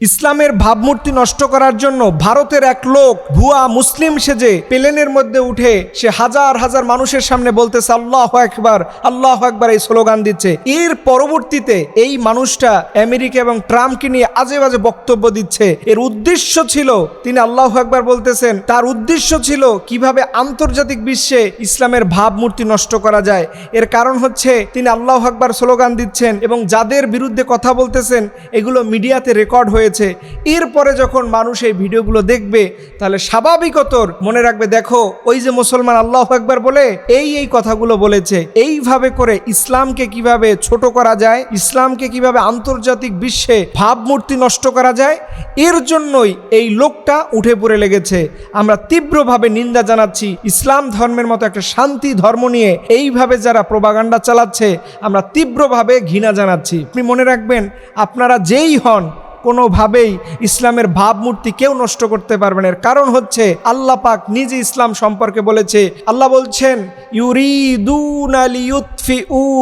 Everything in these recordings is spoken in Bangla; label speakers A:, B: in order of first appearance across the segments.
A: ইসলামের ভাবমূর্তি নষ্ট করার জন্য ভারতের এক লোক ভুয়া মুসলিম সেজে প্লেনের মধ্যে উঠে সে হাজার হাজার মানুষের সামনে বলতেছে, আল্লাহ একবার আল্লাহ একবার এই স্লোগান দিচ্ছে। এর পরবর্তীতে এই মানুষটা আমেরিকা এবং ট্রাম্পকে নিয়ে আজে বাজে বক্তব্য দিচ্ছে। এর উদ্দেশ্য ছিল, তিনি আল্লাহ একবার বলতেছেন, তার উদ্দেশ্য ছিল কীভাবে আন্তর্জাতিক বিশ্বে ইসলামের ভাবমূর্তি নষ্ট করা যায়। এর কারণ হচ্ছে, তিনি আল্লাহ আকবার স্লোগান দিচ্ছেন এবং যাদের বিরুদ্ধে কথা বলতেছেন, এগুলো মিডিয়াতে রেকর্ড হয়েছে। এরপরে যখন মানুষ এই ভিডিওগুলো দেখবে, তাহলে স্বাভাবিকতর মনে রাখবে, দেখো, ওই যে মুসলমান আল্লাহ একবার বলে, এই এই কথাগুলো বলেছে। এইভাবে করে ইসলামকে কীভাবে ছোট করা যায়, ইসলামকে কীভাবে আন্তর্জাতিক বিশ্বে ভাবমূর্তি নষ্ট করা যায়, এর জন্যই এই লোকটা উঠে পড়ে লেগেছে। আমরা তীব্রভাবে নিন্দা জানাচ্ছি, ইসলাম ধর্মের মতো একটা শান্তি ধর্ম নিয়ে এইভাবে যারা প্রবাগান্ডা চালাচ্ছে, আমরা তীব্রভাবে ঘৃণা জানাচ্ছি। আপনি মনে রাখবেন, আপনারা যেই হন কোনোভাবেই ইসলামের ভাবমূর্তি কেউ নষ্ট করতে পারবে না। কারণ হচ্ছে আল্লাহ পাক নিজে ইসলাম সম্পর্কে বলেছে, আল্লাহ বলছেন, ইউরিদুন উ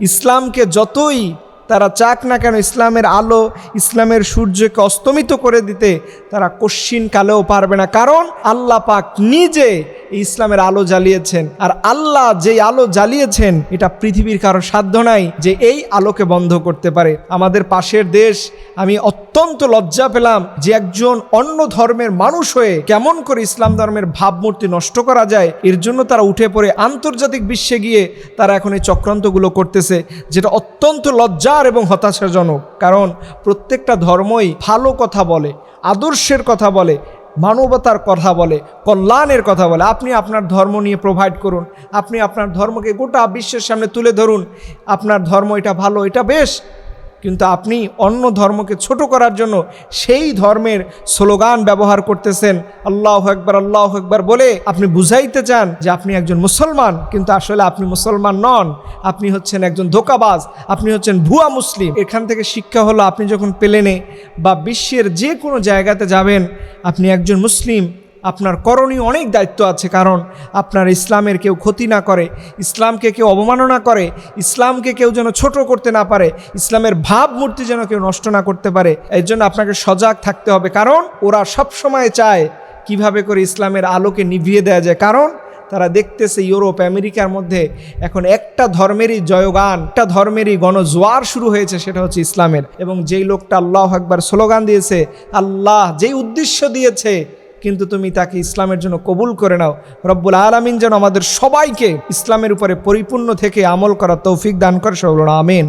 A: ইসলামকে যতই তারা চাক না কেন, ইসলামের আলো, ইসলামের সূর্যকে অস্তমিত করে দিতে তারা কশ্চিন কালেও পারবে না। কারণ আল্লাহ পাক নিজে ইসলামের আলো জ্বালিয়েছেন। আর আল্লাহ যে আলো জ্বালিয়েছেন, এটা পৃথিবীর কারও সাধ্য নাই যে এই আলোকে বন্ধ করতে পারে। আমাদের পাশের দেশ, আমি অত্যন্ত লজ্জা পেলাম যে একজন অন্য ধর্মের মানুষ হয়ে কেমন করে ইসলাম ধর্মের ভাবমূর্তি নষ্ট করা যায়। এর জন্য তারা উঠে পড়ে আন্তর্জাতিক বিশ্বে গিয়ে তারা এখন এই চক্রান্তগুলো করতেছে, যেটা অত্যন্ত লজ্জার এবং হতাশাজনক। কারণ প্রত্যেকটা ধর্মই ভালো কথা বলে, আদর্শের কথা বলে মানবতার কথা বলে, কল্যাণের কথা বলে। আপনি আপনার ধর্ম নিয়ে প্রোভাইড করুন। আপনি আপনার ধর্মকে গোটা বিশ্বের সামনে তুলে ধরুন। আপনার ধর্ম এটা ভালো, এটা বেশ। কিন্তু আপনি অন্য ধর্মকে ছোট করার জন্য সেই ধর্মের স্লোগান ব্যবহার করতেছেন। আল্লাহ একবার আল্লাহ একবার বলে আপনি বুঝাইতে চান যে আপনি একজন মুসলমান, কিন্তু আসলে আপনি মুসলমান নন। আপনি হচ্ছেন একজন ধোকাবাজ, আপনি হচ্ছেন ভুয়া মুসলিম। এখান থেকে শিক্ষা হলো আপনি যখন প্লেনে বা বিশ্বের যে কোনো জায়গাতে যাবেন, আপনি একজন মুসলিম আপনার করণীয় অনেক দায়িত্ব আছে, কারণ আপনার ইসলামের কেউ ক্ষতি না করে, ইসলামকে কেউ অবমাননা করে, ইসলামকে কেউ যেন ছোট করতে না পারে, ইসলামের ভাবমূর্তি যেন কেউ নষ্ট না করতে পারে, এর জন্য আপনাকে সজাগ থাকতে হবে, কারণ ওরা সব সময় চায় কীভাবে করে ইসলামের আলোকে নিভিয়ে দেওয়া যায়, কারণ তারা দেখতেছে ইউরোপ, আমেরিকার মধ্যে এখন একটা ধর্মেরই জয়গান, একটা ধর্মেরই গণজোয়ার শুরু হয়েছে, সেটা হচ্ছে ইসলামের, এবং যেই লোকটা আল্লাহ একবার স্লোগান দিয়েছে, আল্লাহ যেই উদ্দেশ্য দিয়েছে কিন্তু তুমি তাকে ইসলামের জন্য কবুল করে নাও। রব্বুল আলমিন যেন আমাদের সবাইকে ইসলামের উপরে পরিপূর্ণ থেকে আমল করা তৌফিক দান করে সবল আমিন।